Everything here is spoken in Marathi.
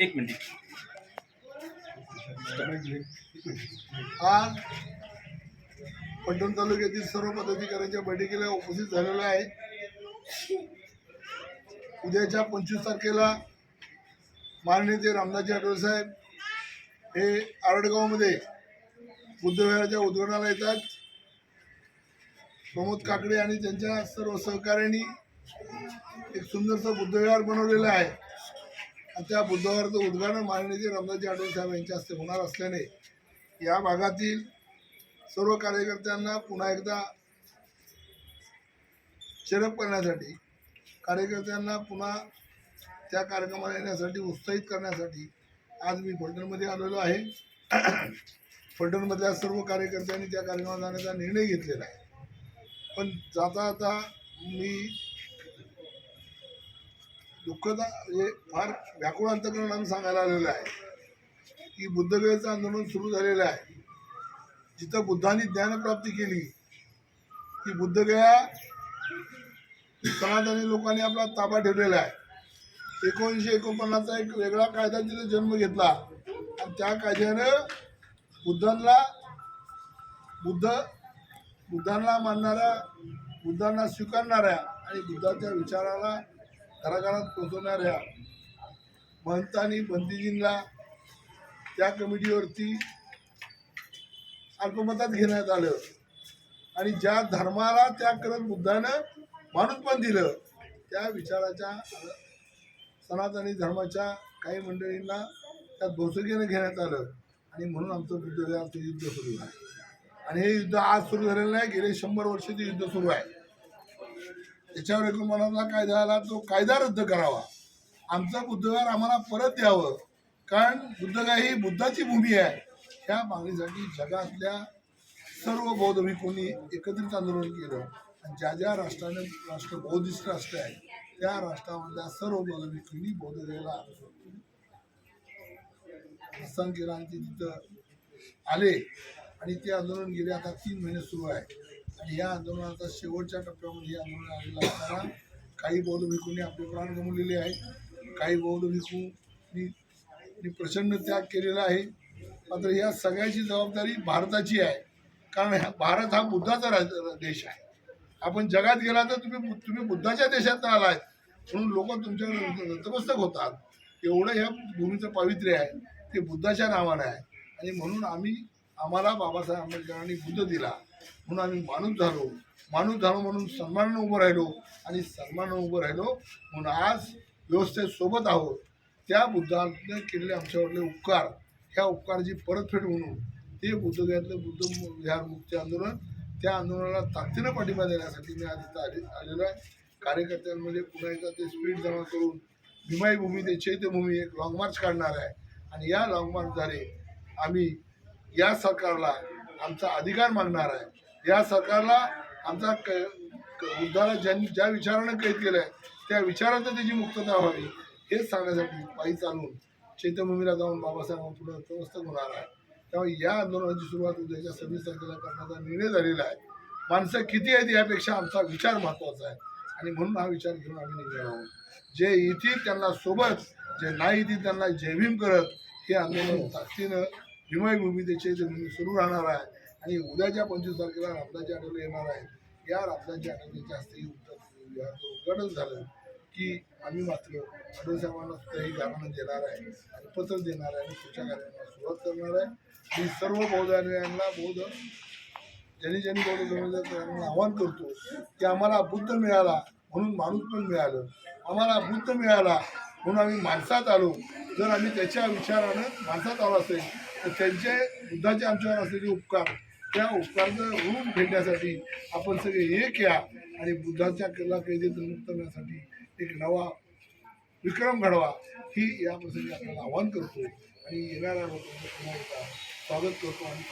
एक मिनिट. आज पलटण तालुक्यातील सर्व पदाधिकाऱ्यांच्या बैठकीला उपस्थित झालेला आहे उद्याच्या पंचवीस तारखेला माननीय ते रामदासजी आठवले साहेब हे आरडगावमध्ये बुद्धविहाराच्या उद्घाटनाला येतात. प्रमोद काकडे आणि त्यांच्या सर्व सहकाऱ्यांनी एक सुंदरसं बुद्धविहार बनवलेला आहे. त्या बुधवारचं उद्घाटन माननीय रामदासजी आठवले साहेब यांच्या हस्ते होणार असल्याने या भागातील सर्व कार्यकर्त्यांना पुन्हा एकदा चिरप करण्यासाठी कार्यकर्त्यांना पुन्हा त्या कार्यक्रमाला येण्यासाठी उत्साहित करण्यासाठी आज मी फलटणमध्ये आलेलो आहे. फलटणमधल्या सर्व कार्यकर्त्यांनी त्या कार्यक्रमाला जाण्याचा निर्णय घेतलेला आहे. पण जाता जाता मी दुःखदा म्हणजे फार व्याकुळ अंतकरणानं सांगायला आलेलं आहे. की बुद्धगयेचं आंदोलन सुरू झालेलं आहे. जिथं बुद्धांनी ज्ञानप्राप्ती केली ती बुद्धगया सनातनी लोकांनी आपला ताबा ठेवलेला आहे. एकोणीसशे एकोणपन्नासचा एक वेगळा कायदा तिथे जन्म घेतला. आणि त्या कायद्यानं बुद्धांना बुद्ध बुद्धांना मानणाऱ्या बुद्धांना स्वीकारणाऱ्या आणि बुद्धाच्या विचाराला घराघरात पोचवणाऱ्या महंतांनी बंदीजींना त्या कमिटीवरती अल्पमतात घेण्यात आलं. आणि ज्या धर्माला त्याग करत बुद्धानं माणूस पण दिलं त्या विचाराच्या सनातनी धर्माच्या काही मंडळींना त्यात भौसकीनं घेण्यात आलं. आणि म्हणून आमचं बुद्ध युद्ध सुरू आहे. आणि हे युद्ध आज सुरू झालेलं नाही गेले शंभर वर्षाचे युद्ध सुरू आहे. त्याच्यावर एकोणपन्नासला कायदा आला तो कायदा रद्द करावा. आमचा बुद्धगार आम्हाला परत द्यावं कारण बुद्धगाय ही बुद्धाची भूमी आहे. ह्या मागणीसाठी जगातल्या सर्व बौद्ध कोणी एकत्रित आंदोलन केलं. आणि ज्या ज्या राष्ट्राने राष्ट्र बौद्धिस्ट राष्ट्र आहे त्या राष्ट्रामधल्या सर्व बौद्ध भिक्खूंनी बौद्धगयाला प्रसंग केला आणि ते तिथं आले. आणि ते आंदोलन गेले आता तीन महिने सुरू आहे. आणि या आंदोलनाचा शेवटच्या टप्प्यामध्ये हे आंदोलन आलेलं असताना काही बौद्ध भिकूंनी आपले प्राण गमवलेले आहेत काही बौद्ध भिकूंनी प्रचंड त्याग केलेला आहे. मात्र या सगळ्याची जबाबदारी भारताची आहे. कारण भारत हा बुद्धाचा राज देश आहे. आपण जगात गेला तर तुम्ही तुम्ही बुद्धाच्या देशात आलाय. म्हणून लोक तुमच्याकडे नतमस्तक होतात. एवढं ह्या भूमीचं पावित्र्य आहे. ते बुद्धाच्या नावानं आहे. आणि म्हणून आम्ही आम्हाला बाबासाहेब आंबेडकरांनी बुद्ध दिला. म्हणून आम्ही माणूस झालो. माणूस झालो म्हणून सन्मानानं उभं राहिलो आणि सन्मानानं उभं राहिलो म्हणून आज व्यवस्थेसोबत आहोत. त्या बुद्धाने केलेले आमच्यावरले उपकार. ह्या उपकाराची परतफेड म्हणून ते बुद्धगयातलं बुद्ध विहार मुक्ती आंदोलन त्या आंदोलनाला ताकदीनं पाठिंबा देण्यासाठी मी आज इथं आले आलेलो आहे. कार्यकर्त्यांमध्ये पुन्हा एकदा ते स्पीड जमा करून भीमाई भूमी ते चैत्यभूमी एक लॉंग मार्च काढणार आहे. आणि या लॉंग मार्चद्वारे आम्ही या सरकारला आमचा अधिकार मागणार आहे. या सरकारला आमचा क क- ज्यांनी ज्या विचारानं कैद केलं आहे त्या विचारानं त्याची मुक्तता व्हावी हेच सांगण्यासाठी पायी चालून चैत्यभूमीला जाऊन बाबासाहेबांना पुढे नतमस्तक होणार आहे. त्यामुळे या आंदोलनाची सुरुवात उद्याच्या सव्वीस तारखेला करण्याचा निर्णय झालेला आहे. माणसं किती आहेत यापेक्षा आमचा विचार महत्त्वाचा आहे. आणि म्हणून हा विचार घेऊन आम्ही निघणार आहोत. जे येतील त्यांना सोबत जे नाही येतील त्यांना जयभीम करत हे आंदोलन ताकदीनं भीमाई भूमी त्याचे सुरू राहणार आहे आणि उद्याच्या पंचवीस तारखेला रामदासजी आठवले येणार आहे. या रामदासजी आठवलेच्या हस्ते उत्तर उद्घाटन झालं की आम्ही मात्र आठवले साहेबांना सुद्धा ही गाणं देणार आहे आणि पत्र देणार आहे आणि पुढच्या कार्यक्रमाला सुरुवात करणार आहे. मी सर्व बौद्धांना बौद्ध ज्यांनी ज्यांनी बौद्ध धर्माच्या आव्हान आवाहन करतो की आम्हाला बुद्ध मिळाला म्हणून माणूस पण मिळालं. आम्हाला बुद्ध मिळाला म्हणून आम्ही माणसात आलो. जर आम्ही त्याच्या विचारानं माणसात आलो असेल तर त्यांचे बुद्धाचे आमच्यावर असलेले उपकार त्या उपकाराचं ऋण फेडण्यासाठी आपण सगळे एक या आणि बुद्धाच्या कला कैदेतून मुक्त करण्यासाठी एक नवा विक्रम घडवा ही या प्रसंगी आपल्याला आवाहन करतो. आणि येणाऱ्या लोकांचं स्वागत करतो आणि